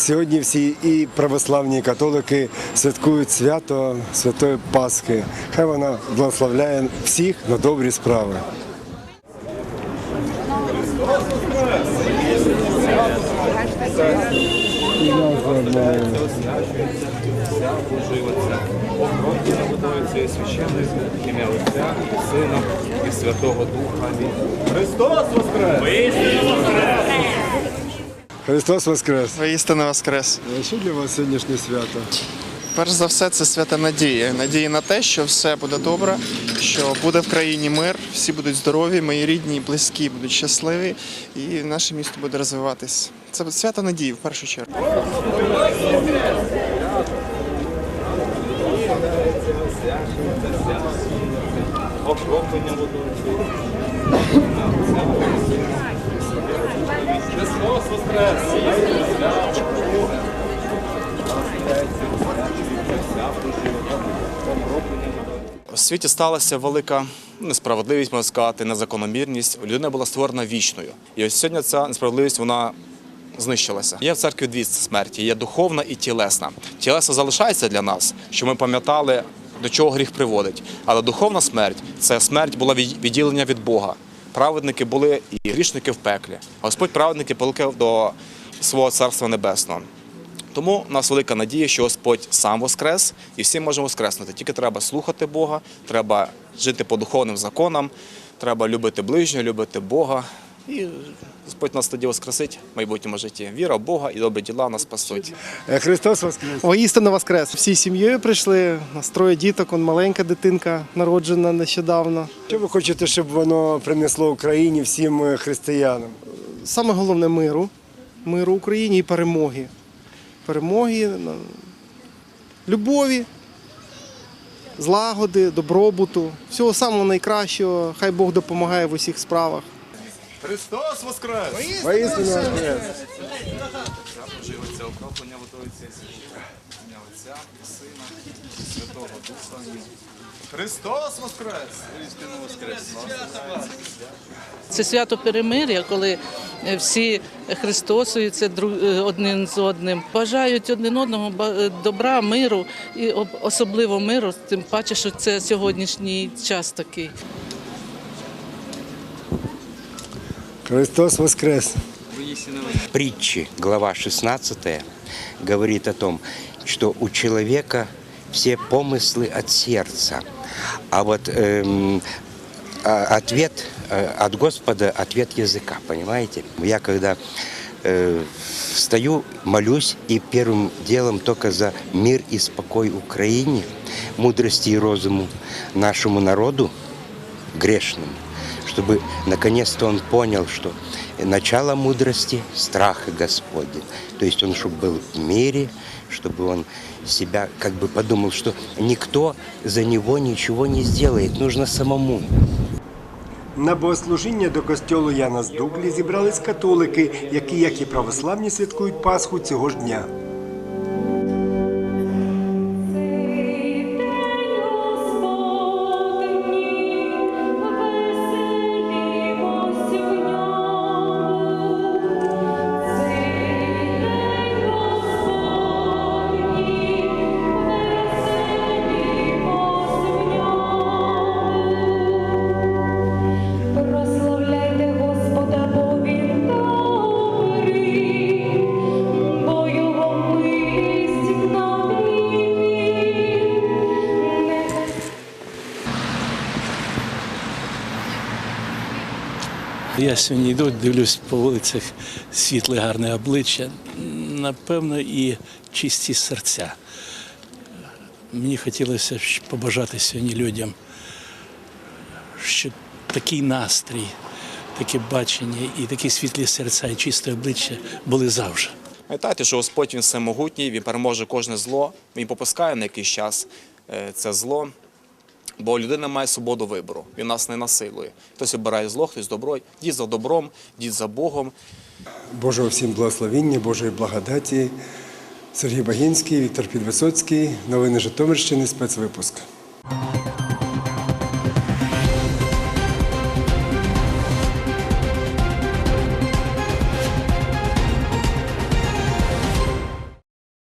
Сьогодні всі і православні і католики святкують свято Святої Пасхи. Хай вона благословляє всіх на добрі справи. Готується і священник, ім'я Отця, Сина, і Святого Духа. Амінь. Христос Воскрес! Христос Воскрес! Воістину воскрес. А Що для вас сьогоднішнє свято? Перш за все, це свята надія. Надія на те, що все буде добре, що буде в країні мир, всі будуть здорові, мої рідні і близькі будуть щасливі, і наше місто буде розвиватись. Це свято надії в першу чергу. Окроплення водою. У світі сталася велика несправедливість, можна сказати, незакономірність. Людина була створена вічною. І ось сьогодні ця несправедливість вона знищилася. Є в церкві дві смерті: є духовна і тілесна. Тілесна залишається для нас, щоб ми пам'ятали, до чого гріх приводить. Але духовна смерть це смерть була від- відділення від Бога. Праведники були і грішники в пеклі. Господь праведники покликав до свого царства небесного. Тому у нас велика надія, що Господь сам воскрес, і всі можемо воскреснути. Тільки треба слухати Бога, треба жити по духовним законам, треба любити ближнього, любити Бога. І Господь нас тоді воскресить в майбутньому житті. Віра в Бога і добрі діла нас спасуть. Е, Христос Воскрес! Воістину воскрес. Всі сім'єю прийшли, нас троє діток, он маленька дитинка народжена нещодавно. Що ви хочете, щоб воно принесло Україні всім е, християнам? Саме головне миру, миру Україні і перемоги. Перемоги, ну, любові, злагоди, добробуту, всього самого найкращого. Хай Бог допомагає в усіх справах. Христос Воскрес! Воістину Воскрес! Живиться окроплення священник, ім'я Отця, і Сина, і Святого Духа. Христос Воскрес! Воістину Воскрес! Це свято перемир'я, коли е, всі христосуються дру- е, один з одним, бажають один одному ба- е, добра, миру і об- особливо миру, тим паче, що це сьогоднішній час такий. Христос Воскрес! притчи, глава 16, говорит о том, что у человека все помыслы от сердца, а вот эм, а- ответ э, от Господа, ответ языка, понимаете? Я когда э, встаю, молюсь, и первым делом только за мир и спокой Украине, мудрости и розуму нашему народу, грешным, чтобы наконец-то он понял, что начало мудрости – страх Господень. То есть он, чтобы был в мире, чтобы он себя как бы подумал, что никто за него ничего не сделает, нужно самому. На богослужіння до костьолу Яна з Дуглі зібрались католики, які, як і православні, святкують Пасху цього ж дня. Я сьогодні йду, дивлюсь по вулицях світле, гарне обличчя, напевно, і чисті серця. Мені хотілося побажати сьогодні людям, щоб такий настрій, таке бачення і такі світлі серця, і чисте обличчя були завжди. Пам'ятайте, що Господь він всемогутній, він переможе кожне зло, він попускає на якийсь час е, це зло. Бо людина має свободу вибору, він нас не насилує. Хтось обирає зло, хтось добро. Дід за добром, дід за Богом. Божого всім благословіння, Божої благодаті. Сергій Багінський, Віктор Підвисоцький, новини Житомирщини, спецвипуск.